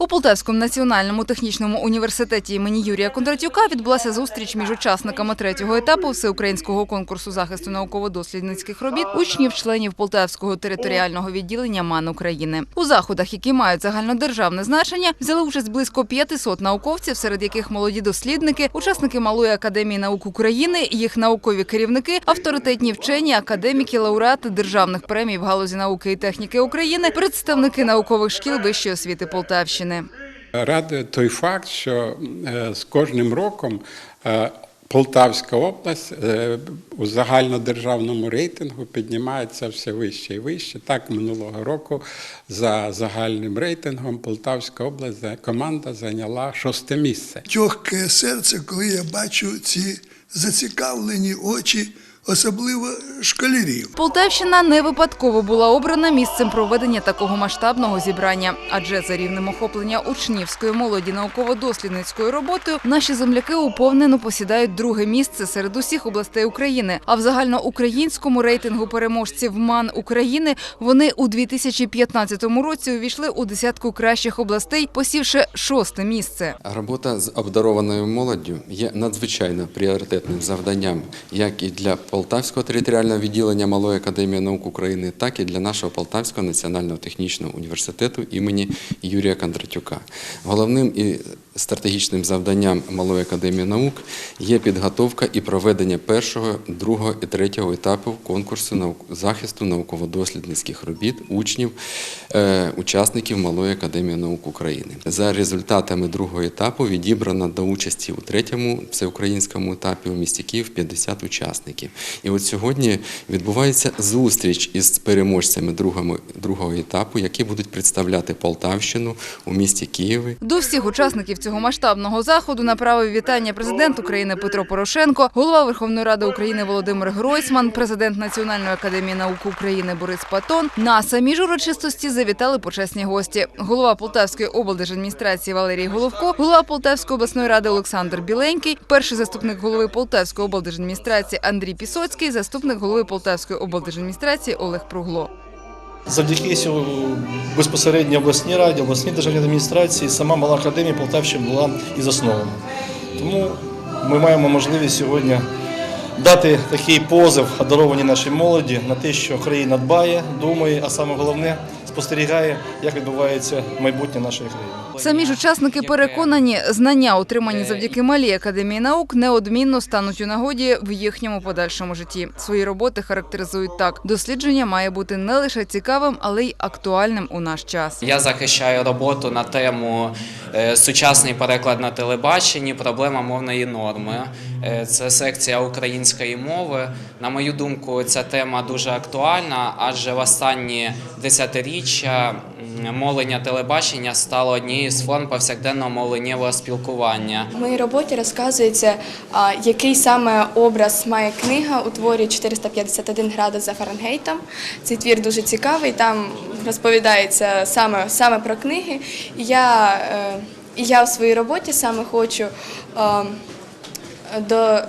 У Полтавському національному технічному університеті імені Юрія Кондратюка відбулася зустріч між учасниками третього етапу всеукраїнського конкурсу захисту науково-дослідницьких робіт учнів-членів Полтавського територіального відділення МАН України. У заходах, які мають загальнодержавне значення, взяли участь близько 500 науковців, серед яких молоді дослідники, учасники Малої академії наук України, їх наукові керівники, авторитетні вчені, академіки, лауреати державних премій в галузі науки і техніки України, представники наукових шкіл вищої освіти Полтавщини. Радує той факт, що е, з кожним роком е, Полтавська область е, у загальнодержавному рейтингу піднімається все вище і вище. Так, минулого року за загальним рейтингом Полтавська область за- команда зайняла шосте місце. тьохке серце, коли я бачу ці зацікавлені очі, особливо школярів. Полтавщина не випадково була обрана місцем проведення такого масштабного зібрання, адже за рівнем охоплення учнівської молоді науково-дослідницькою роботою наші земляки уповнено посідають друге місце серед усіх областей України. А в загальноукраїнському рейтингу переможців МАН України вони у 2015 році увійшли у десятку кращих областей, посівши шосте місце. Робота з обдарованою молоддю є надзвичайно пріоритетним завданням як і для Полтавського територіального відділення Малої академії наук України, так і для нашого Полтавського національного технічного університету імені Юрія Кондратюка. Головним і стратегічним завданням Малої академії наук є підготовка і проведення першого, другого і третього етапів конкурсу захисту науково-дослідницьких робіт учнів, е, учасників Малої академії наук України. За результатами другого етапу відібрано до участі у третьому всеукраїнському етапі у місті Київ 50 учасників. І от сьогодні відбувається зустріч із переможцями другого, етапу, які будуть представляти Полтавщину у місті Києві. До всіх учасників цього масштабного заходу направив вітання президент України Петро Порошенко, голова Верховної Ради України Володимир Гройсман, президент Національної академії наук України Борис Патон. На самі ж урочистості завітали почесні гості. Голова Полтавської облдержадміністрації Валерій Головко, голова Полтавської обласної ради Олександр Біленький, перший заступник голови Полтавської облдержадміністрації Андрій Пісоцький, заступник голови Полтавської облдержадміністрації Олег Пругло. Завдяки безпосередньо обласній раді, обласній державній адміністрації, сама мала академія Полтавщини була і заснована. Тому ми маємо можливість сьогодні дати такий позов одарованій нашій молоді на те, що країна дбає, думає, а саме головне спостерігає, як відбувається майбутнє нашої країни. Самі ж учасники переконані, знання, отримані завдяки малій академії наук, неодмінно стануть у нагоді в їхньому подальшому житті. Свої роботи характеризують так: дослідження має бути не лише цікавим, але й актуальним у наш час. Я захищаю роботу на тему е, сучасний переклад на телебаченні, проблема мовної норми. Е, Це секція української мови. На мою думку, ця тема дуже актуальна, адже в останні десятиріччя м, мовлення телебачення стало однією з форм повсякденного мовленнєвого спілкування. В моїй роботі розказується, який саме образ має книга у творі 451 градус за Фаренгейтом. Цей твір дуже цікавий, там розповідається саме, саме про книги. Я, е, і я в своїй роботі саме хочу е, до-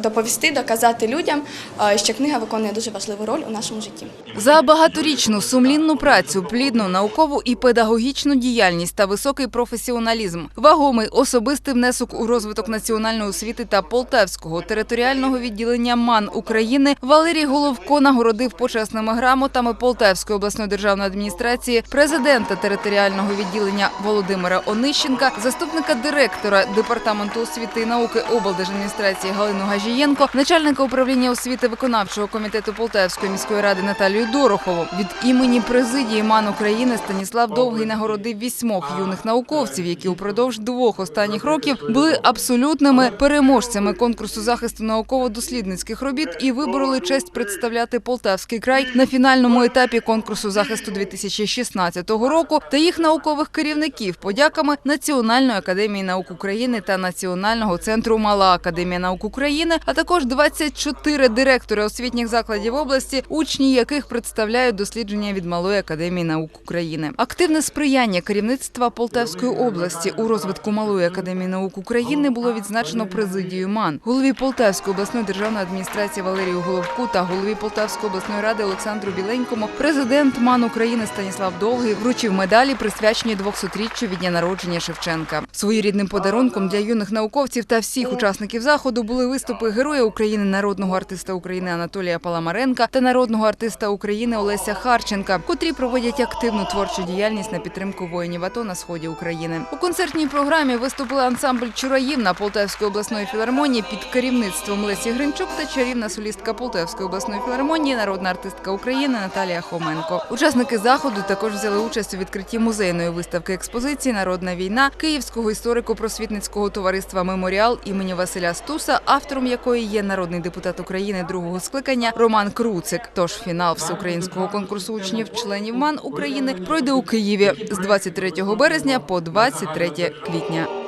доповісти, доказати людям, е, що книга виконує дуже важливу роль у нашому житті. За багаторічну сумлінну працю, плідну наукову і педагогічну діяльність та високий професіоналізм, вагомий особистий внесок у розвиток національної освіти та Полтавського територіального відділення МАН України Валерій Головко нагородив почесними грамотами Полтавської обласної державної адміністрації, президента територіального відділення Володимира Онищенка, заступника директора департаменту освіти і науки облдержадміністрації Галину Гажієнко, начальника управління освіти виконавчого комітету Полтавської міської ради Наталію Дорохову. Від імені президії МАН України Станіслав Довгий нагородив вісьмох юних науковців, які упродовж двох останніх років були абсолютними переможцями конкурсу захисту науково-дослідницьких робіт і вибороли честь представляти Полтавський край на фінальному етапі конкурсу захисту 2016 року та їх наукових керівників подяками Національної академії наук України та Національного центру Мала академія наук наук України, а також 24 директори освітніх закладів області, учні яких представляють дослідження від Малої академії наук України. Активне сприяння керівництва Полтавської області у розвитку Малої академії наук України було відзначено президією МАН, голові Полтавської обласної державної адміністрації Валерію Головку та голові Полтавської обласної ради Олександру Біленькому. Президент МАН України Станіслав Довгий вручив медалі, присвячені 200-річчю від дня народження Шевченка. Своєрідним подарунком для юних науковців та всіх учасників заходу були виступи Героя України, народного артиста України Анатолія Паламаренка та народного артиста України Олеся Харченка, котрі проводять активну творчу діяльність на підтримку воїнів АТО на сході України. У концертній програмі виступили ансамбль Чураївна Полтавської обласної філармонії під керівництвом Лесі Гринчук та чарівна солістка Полтавської обласної філармонії, народна артистка України Наталія Хоменко. Учасники заходу також взяли участь у відкритті музейної виставки експозиції Народна війна Київського історико-просвітницького товариства Меморіал імені Василя Стуса, автором якої є народний депутат України другого скликання Роман Круцик. Тож фінал всеукраїнського конкурсу учнів членів МАН України пройде у Києві з 23 березня по 23 квітня.